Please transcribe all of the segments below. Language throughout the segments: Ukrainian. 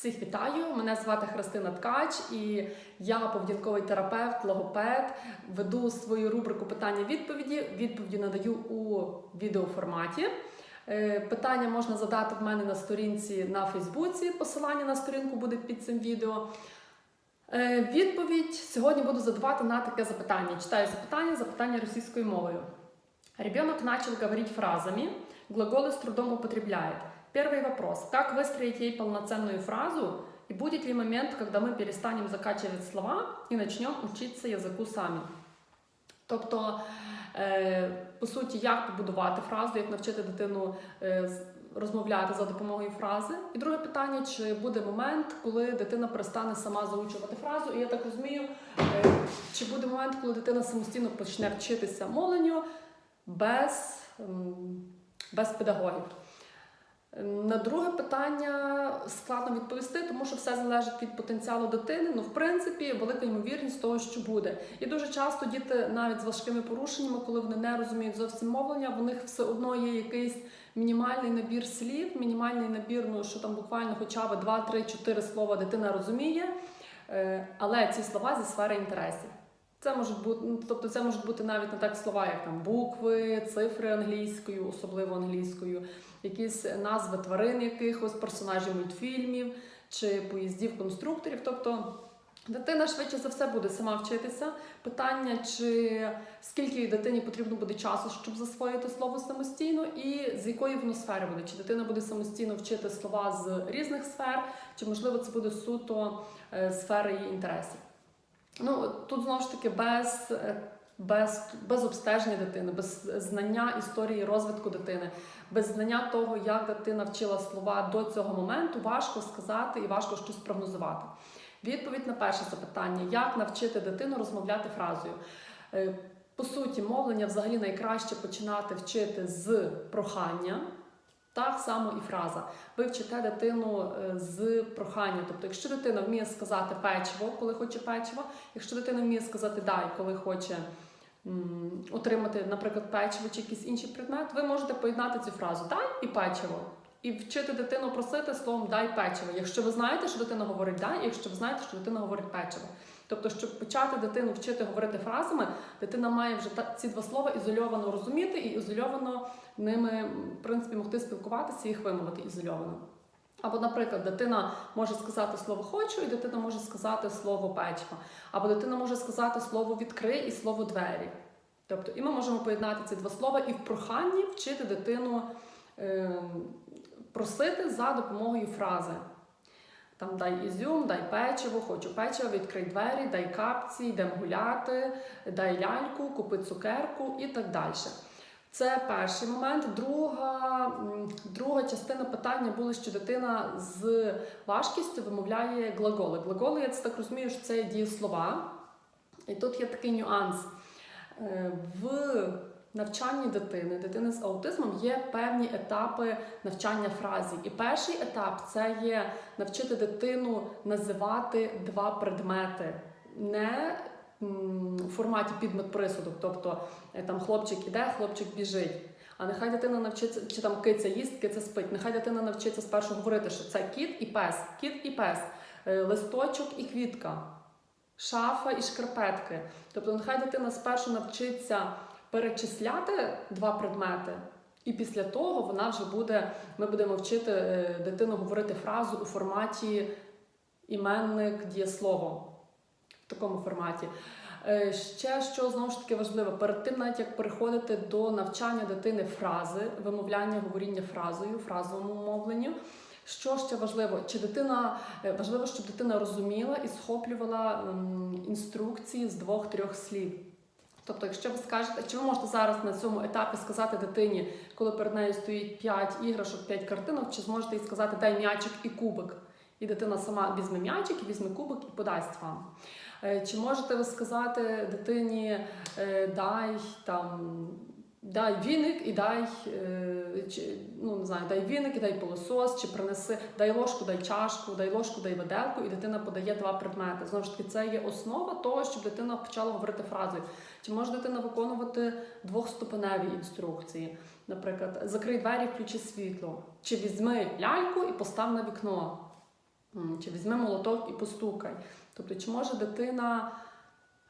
Всіх вітаю! Мене звати Христина Ткач, і я поведінковий терапевт, логопед. Веду свою рубрику питання-відповіді. Відповіді надаю у відеоформаті. Е, Питання можна задати в мене на сторінці на Фейсбуці. Посилання на сторінку буде під цим відео. Е, Відповідь сьогодні буду задавати на таке запитання. Читаю запитання, запитання російською мовою. Ребенок начал говорить фразами, глаголы с трудом употребляет. Первый вопрос. Как выстроить ей полноценную фразу? И будет ли момент, когда мы перестанем закачивать слова и начнем учиться язику самі? Тобто, е, по суті, як побудувати фразу, як навчити дитину е, з- розмовляти за допомогою фрази. І друге питання: чи буде момент, коли дитина перестане сама заучувати фразу? І я так розумію, е, чи буде момент, коли дитина самостійно почне вчитися мовленню без, м, без педагогів? На друге питання складно відповісти, тому що все залежить від потенціалу дитини. Ну, в принципі, велика ймовірність того, що буде. І дуже часто діти, навіть з важкими порушеннями, коли вони не розуміють зовсім мовлення, в них все одно є якийсь мінімальний набір слів, мінімальний набір, ну що там буквально хоча б 2, 3, 4 слова дитина розуміє, е, але ці слова зі сфери інтересів. Це можуть бути, ну, тобто це можуть бути навіть не так слова, як там букви, цифри англійською, особливо англійською, якісь назви тварин якихось, персонажів мультфільмів чи поїздів конструкторів. Тобто дитина швидше за все буде сама вчитися. Питання, чи скільки дитині потрібно буде часу, щоб засвоїти слово самостійно, і з якої воно сфери буде. Чи дитина буде самостійно вчити слова з різних сфер, чи можливо це буде суто е, сфери її інтересів. Ну тут знову ж таки без, е, без, без обстеження дитини, без знання історії розвитку дитини, без знання того, як дитина вчила слова до цього моменту, важко сказати і важко щось прогнозувати. Відповідь на перше запитання: як навчити дитину розмовляти фразою? Е, По суті, мовлення взагалі найкраще починати вчити з прохання. Так само і фраза. Ви вчите дитину е, з прохання. Тобто, якщо дитина вміє сказати печиво, коли хоче печиво, якщо дитина вміє сказати дай, коли хоче отримати, наприклад, печиво чи якийсь інший предмет, ви можете поєднати цю фразу дай і печиво. І вчити дитину просити словом дай печиво. Якщо ви знаєте, що дитина говорить дай, якщо ви знаєте, що дитина говорить печиво. Тобто, щоб почати дитину вчити говорити фразами, дитина має вже ці два слова ізольовано розуміти і ізольовано ними, в принципі, могти спілкуватися і їх вимовити ізольовано. Або, наприклад, дитина може сказати слово хочу, і дитина може сказати слово печиво. Або дитина може сказати слово відкрий і слово двері. Тобто, і ми можемо поєднати ці два слова і в проханні вчити дитину е, просити за допомогою фрази. Там дай ізюм, дай печиво, хочу печиво, відкрий двері, дай капці, йдемо гуляти, дай ляльку, купи цукерку і так далі. Це перший момент. Друга, друга частина питання була, що дитина з важкістю вимовляє глаголи. Глаголи, я це так розумію, що це дієслова. І тут є такий нюанс. Е, В навчанні дитини, дитини з аутизмом є певні етапи навчання фразі. І перший етап це є навчити дитину називати два предмети. Не форматі підмет присудок, тобто е, там хлопчик іде, хлопчик біжить. А нехай дитина навчиться, чи там киця їсть, киця спить. Нехай дитина навчиться спершу говорити, що це кіт і пес, кіт і пес, е, листочок і квітка, шафа і шкарпетки. Тобто, нехай дитина спершу навчиться перечисляти два предмети, і після того вона вже буде, ми будемо вчити е, дитину говорити фразу у форматі іменник дієслово. В такому форматі. Е, Ще що знову ж таки важливо, перед тим, навіть як переходити до навчання дитини фрази, вимовляння, говоріння фразою, фразовому мовленню. Що ще важливо? Чи дитина е, важливо, щоб дитина розуміла і схоплювала ем, інструкції з двох-трьох слів. Тобто, якщо ви скажете, чи ви можете зараз на цьому етапі сказати дитині, коли перед нею стоїть 5 іграшок, 5 картинок, чи зможете їй сказати дай м'ячик і кубик? І дитина сама візьме м'ячик, візьме кубик і подасть вам. Е, Чи можете ви сказати дитині е, дай там. Дай віник і дай, е, чи, ну не знаю, дай віник і дай пилосос, чи принеси, дай ложку, дай чашку, дай ложку, дай виделку, і дитина подає два предмети. Знову ж таки, це є основа того, щоб дитина почала говорити фразою. Чи може дитина виконувати двохступеневі інструкції? Наприклад, закрий двері, включи світло, чи візьми ляльку і постав на вікно. Чи візьми молоток і постукай. Тобто, чи може дитина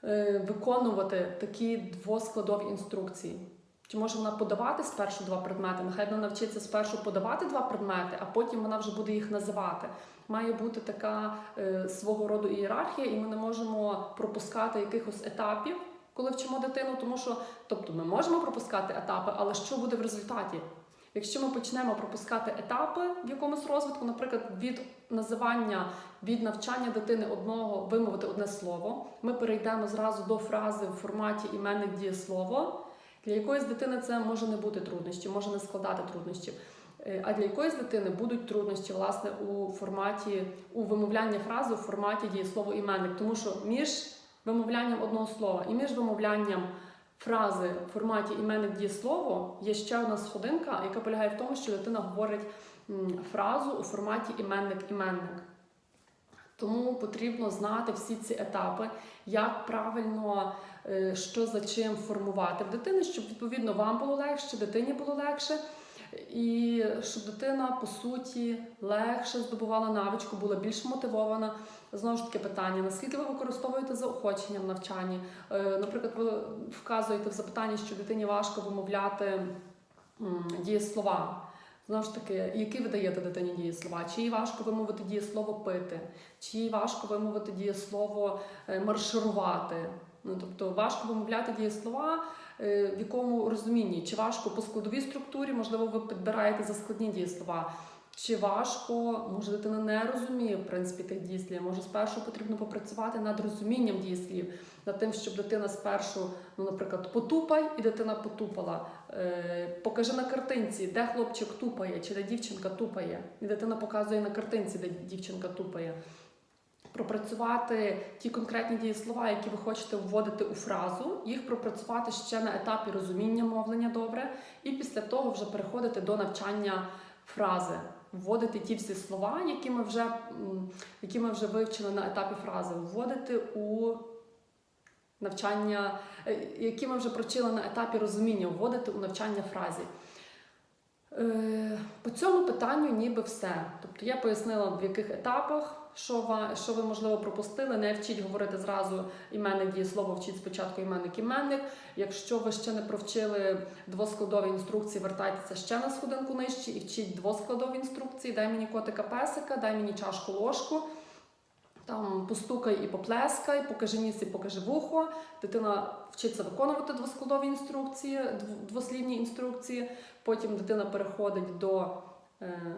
е, виконувати такі двоскладові інструкції? Чи може вона подавати спершу два предмети? Нехай вона навчиться спершу подавати два предмети, а потім вона вже буде їх називати. Має бути така е, свого роду ієрархія, і ми не можемо пропускати якихось етапів, коли вчимо дитину, тому що, тобто, ми можемо пропускати етапи, але що буде в результаті? Якщо ми почнемо пропускати етапи в якомусь розвитку, наприклад, від називання, від навчання дитини одного вимовити одне слово, ми перейдемо зразу до фрази в форматі іменник дієслово. Для якоїсь дитини це може не бути труднощів, може не складати труднощів. Е, А для якоїсь дитини будуть труднощі власне у форматі у вимовлянні фрази у форматі дієслово іменник, тому що між вимовлянням одного слова і між вимовлянням фрази в форматі іменник дієслово є ще одна сходинка, яка полягає в тому, що дитина говорить фразу у форматі іменник-іменник. Тому потрібно знати всі ці етапи, як правильно е, що за чим формувати в дитини, щоб відповідно вам було легше, дитині було легше, і щоб дитина по суті легше здобувала навичку, була більш мотивована. Знову ж таки питання: наскільки ви використовуєте заохочення в навчанні? Е, Наприклад, ви вказуєте в запитанні, що дитині важко вимовляти дієслова. Знову ж таки, які ви даєте дитині дієслова? Чи їй важко вимовити дієслово пити, чи їй важко вимовити дієслово е, марширувати? Ну, тобто важко вимовляти дієслова, е, в якому розумінні, чи важко по складовій структурі, можливо, ви підбираєте за складні дієслова. Чи важко, може дитина не розуміє в принципі тих дієслів, може спершу потрібно попрацювати над розумінням дієслів, над тим, щоб дитина спершу, ну, наприклад, потупай, і дитина потупала. Е, покажи на картинці, де хлопчик тупає, чи де дівчинка тупає. І дитина показує на картинці, де дівчинка тупає. Пропрацювати ті конкретні дієслова, які ви хочете вводити у фразу, їх пропрацювати ще на етапі розуміння мовлення добре, і після того вже переходити до навчання фрази, вводити ті всі слова, які ми вже, які ми вже вивчили на етапі фрази, вводити у навчання, е, які ми вже провчили на етапі розуміння, вводити у навчання фразі. Е, По цьому питанню ніби все. Тобто я пояснила, в яких етапах, що ви, що ви можливо пропустили. Не вчіть говорити зразу іменник дієслово, вчіть спочатку іменник іменник. Якщо ви ще не провчили двоскладові інструкції, вертайтеся ще на сходинку нижче і вчіть двоскладові інструкції. Дай мені котика песика, дай мені чашку ложку. Там постукай і поплескай, покажи ніс і покажи вухо. Дитина вчиться виконувати двоскладові інструкції, двослівні інструкції. Потім дитина переходить до е,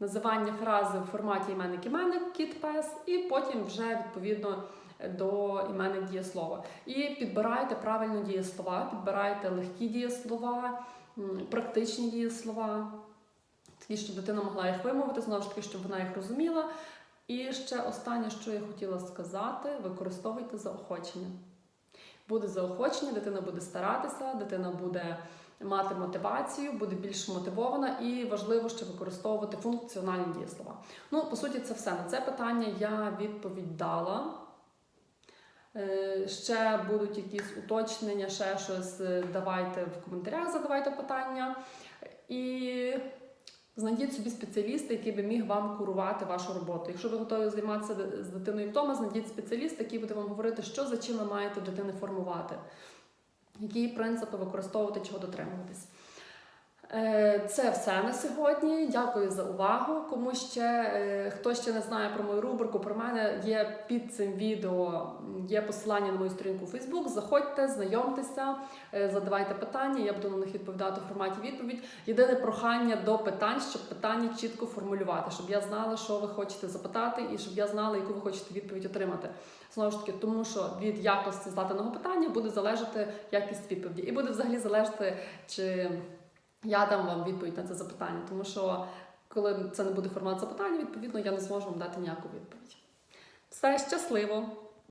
називання фрази в форматі іменник іменник кіт пес, і потім вже відповідно до іменник дієслова. І підбирайте правильно дієслова, підбирайте легкі дієслова, практичні дієслова, такі, щоб дитина могла їх вимовити, знову ж таки, щоб вона їх розуміла. І ще останнє, що я хотіла сказати, використовуйте заохочення. Буде заохочення, дитина буде старатися, дитина буде мати мотивацію, буде більш мотивована і важливо ще використовувати функціональні дієслова. Ну, по суті, це все. На це питання я відповідь дала. Е, Ще будуть якісь уточнення, ще щось. е, Давайте в коментарях, задавайте питання. І знайдіть собі спеціаліста, який би міг вам курувати вашу роботу. Якщо ви готові займатися з дитиною вдома, знайдіть спеціаліста, який буде вам говорити, що за чим ви маєте дитини формувати, які принципи використовувати, чого дотримуватись. Е, Це все на сьогодні. Дякую за увагу. Кому ще е, хто ще не знає про мою рубрику, про мене є під цим відео є посилання на мою сторінку у Facebook. Заходьте, знайомтеся, е, задавайте питання. Я буду на них відповідати в форматі відповідь. Єдине прохання до питань, щоб питання чітко формулювати, щоб я знала, що ви хочете запитати, і щоб я знала, яку ви хочете відповідь отримати. Знову ж таки, тому що від якості зданого питання буде залежати якість відповіді, і буде взагалі залежати, чи я дам вам відповідь на це запитання, тому що коли це не буде формат запитання, відповідно я не зможу вам дати ніяку відповідь. Все щасливо!